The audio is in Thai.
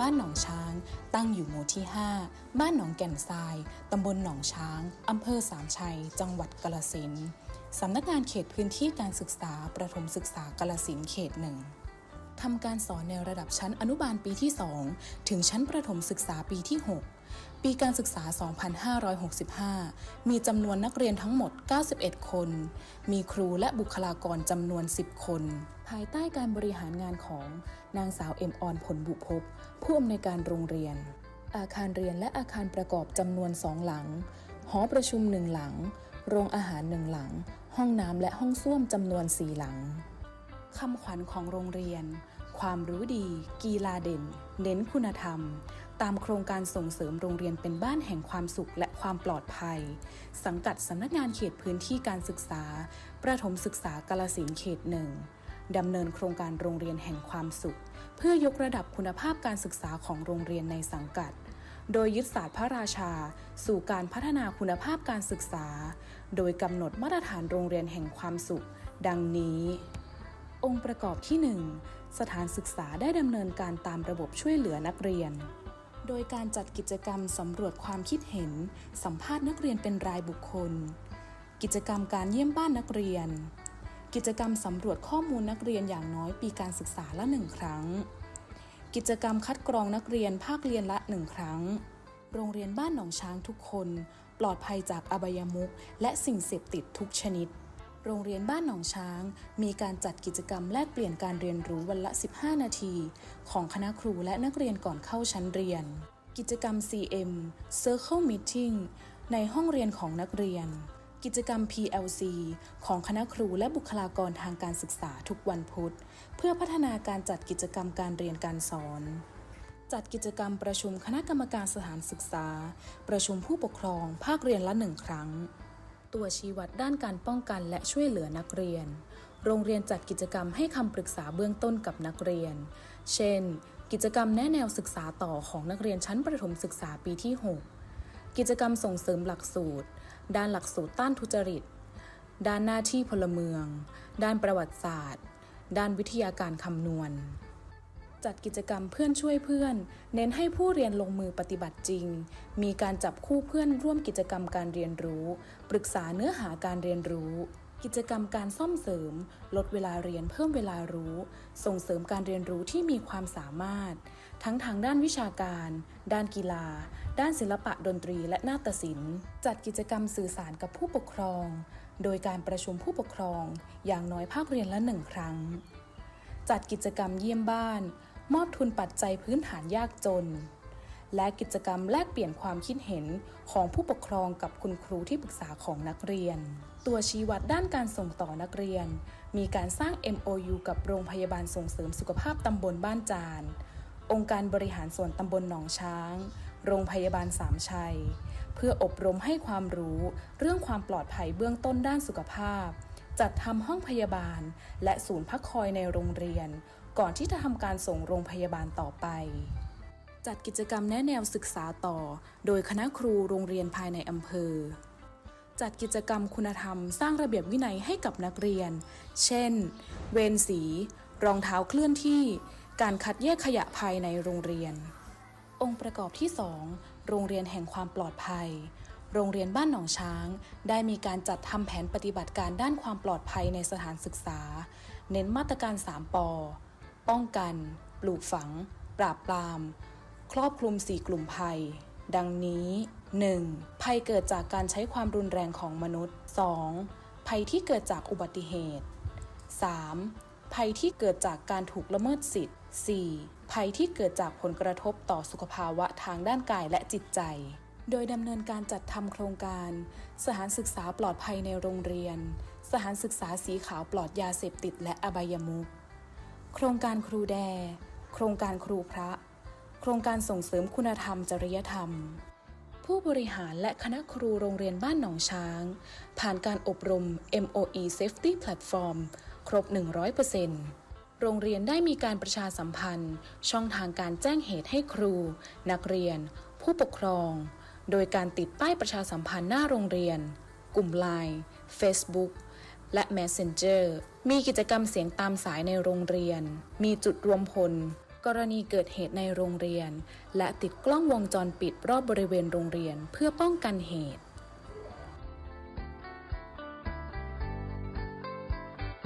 บ้านหนองช้าง ตั้งอยู่หมู่ที่ 5 บ้านหนองแก่นทราย ตำบลหนองช้าง อำเภอสามชัย จังหวัดกาลสินสำนักงานเขตพื้นที่การศึกษาประถมศึกษากาลสินเขตหนึ่ง ทำการสอนในระดับชั้นอนุบาลปีที่ 2 ถึงชั้นประถมศึกษาปีที่ 6 ปีการศึกษา 2565 มีจำนวนนักเรียนทั้งหมด 91 คน มีครูและบุคลากรจำนวน 10 คน ภายใต้การบริหารงานของนางสาวเอ็มออนผลบุพบผู้อำนวยการโรงเรียน อาคารเรียนและอาคารประกอบจำนวนสองหลัง หอประชุมหนึ่งหลัง โรงอาหารหนึ่งหลัง ห้องน้ำและห้องส้วมจำนวนสี่หลัง คำขวัญของโรงเรียน ความรู้ดี กีฬาเด่น เน้นคุณธรรม ตามโครงการส่งเสริมโรงเรียนเป็นบ้านแห่งความสุขและความปลอดภัย สังกัดสำนักงานเขตพื้นที่การศึกษา ประถมศึกษากาลสินเขตหนึ่งดำเนินโครงการโรงเรียนแห่งความสุข เพื่อยกระดับคุณภาพการศึกษาของโรงเรียนในสังกัด โดยยึดศาสตร์พระราชา สู่การพัฒนาคุณภาพการศึกษา โดยกำหนดมาตรฐานโรงเรียนแห่งความสุข ดังนี้ องค์ประกอบที่ 1 สถานศึกษาได้ดำเนินการตามระบบช่วยเหลือนักเรียน โดยการจัดกิจกรรมสำรวจความคิดเห็น สัมภาษณ์นักเรียนเป็นรายบุคคล กิจกรรมการเยี่ยมบ้านนักเรียน กิจกรรมสำรวจข้อมูลนักเรียนอย่างน้อยปีการศึกษาละหนึ่งครั้ง กิจกรรมคัดกรองนักเรียนภาคเรียนละหนึ่งครั้ง โรงเรียนบ้านหนองช้างทุกคน ปลอดภัยจากอบายมุขและสิ่งเสพติดทุกชนิด โรงเรียนบ้านหนองช้าง มีการจัดกิจกรรมแลกเปลี่ยนการเรียนรู้วันละ 15 นาที ของคณะครูและนักเรียนก่อนเข้าชั้นเรียน กิจกรรม CM Circle Meeting ในห้องเรียนของนักเรียน กิจกรรม PLC ของคณะครูและบุคลากรทางการศึกษาทุกวันพุธ เพื่อพัฒนาการจัดกิจกรรมการเรียนการสอนจัดกิจกรรมประชุมคณะกรรมการสถานศึกษา ประชุมผู้ปกครองภาคเรียนละหนึ่งครั้ง ตัวชี้วัดด้านการป้องกันและช่วยเหลือนักเรียน โรงเรียนจัดกิจกรรมให้คำปรึกษาเบื้องต้นกับนักเรียน เช่น กิจกรรมแนะแนวศึกษาต่อของนักเรียนชั้นประถมศึกษาปีที่ 6 กิจกรรมส่งเสริมหลักสูตร ด้านหลักสูตรต้านทุจริต ด้านหน้าที่พลเมือง ด้านประวัติศาสตร์ ด้านวิทยาการคำนวณ จัดกิจกรรมเพื่อนช่วยเพื่อน เน้นให้ผู้เรียนลงมือปฏิบัติจริง มีการจับคู่เพื่อนร่วมกิจกรรมการเรียนรู้ ปรึกษาเนื้อหาการเรียนรู้ กิจกรรมการซ่อมเสริม ลดเวลาเรียนเพิ่มเวลารู้ ส่งเสริมการเรียนรู้ที่มีความสามารถ ทั้งทางด้านวิชาการ ด้านกีฬา ด้านศิลปะดนตรีและนาฏศิลป์ จัดกิจกรรมสื่อสารกับผู้ปกครอง โดยการประชุมผู้ปกครอง อย่างน้อยภาคเรียนละหนึ่งครั้งจัดกิจกรรมเยี่ยมบ้าน มอบทุนปัจจัยพื้นฐานยากจน และกิจกรรมแลกเปลี่ยนความคิดเห็นของผู้ปกครองกับคุณครูที่ปรึกษาของนักเรียน ตัวชี้วัดด้านการส่งต่อนักเรียน มีการสร้าง MOU กับโรงพยาบาลส่งเสริมสุขภาพตำบลบ้านจาน องค์การบริหารส่วนตำบลหนองช้าง โรงพยาบาลสามชัย เพื่ออบรมให้ความรู้เรื่องความปลอดภัยเบื้องต้นด้านสุขภาพจัดทำห้องพยาบาล และศูนย์พักคอยในโรงเรียน ก่อนที่จะทำการส่งโรงพยาบาลต่อไป จัดกิจกรรมแนะแนวศึกษาต่อ โดยคณะครูโรงเรียนภายในอำเภอ จัดกิจกรรมคุณธรรม สร้างระเบียบวินัยให้กับนักเรียน เช่น เวรสี รองเท้าเคลื่อนที่ การคัดแยกขยะภายในโรงเรียน องค์ประกอบที่ 2 โรงเรียนแห่งความปลอดภัยโรงเรียนบ้านหนองช้าง ได้มีการจัดทำแผนปฏิบัติการด้านความปลอดภัยในสถานศึกษา เน้นมาตรการ 3ป ป้องกัน ปลูกฝัง ปราบปราม ครอบคลุม 4 กลุ่มภัย ดังนี้ 1. ภัยเกิดจากการใช้ความรุนแรงของมนุษย์ 2. ภัยที่เกิดจากอุบัติเหตุ 3. ภัยที่เกิดจากการถูกละเมิดสิทธิ์ 4. ภัยที่เกิดจากผลกระทบต่อสุขภาวะทางด้านกายและจิตใจ โดยดำเนินการจัดทำโครงการ สถานศึกษาปลอดภัยในโรงเรียน สถานศึกษาสีขาวปลอดยาเสพติดและอบายมุข โครงการครูแด โครงการครูพระ โครงการส่งเสริมคุณธรรมจริยธรรม ผู้บริหารและคณะครูโรงเรียนบ้านหนองช้าง ผ่านการอบรม MOE Safety Platform ครบ 100%โรงเรียนได้มีการประชาสัมพันธ์ ช่องทางการแจ้งเหตุให้ครู นักเรียน ผู้ปกครอง โดยการติดป้ายประชาสัมพันธ์หน้าโรงเรียน กลุ่ม Line Facebook และ Messenger มีกิจกรรมเสียงตามสายในโรงเรียน มีจุดรวมพล กรณีเกิดเหตุในโรงเรียน และติดกล้องวงจรปิดรอบบริเวณโรงเรียนเพื่อป้องกันเหตุ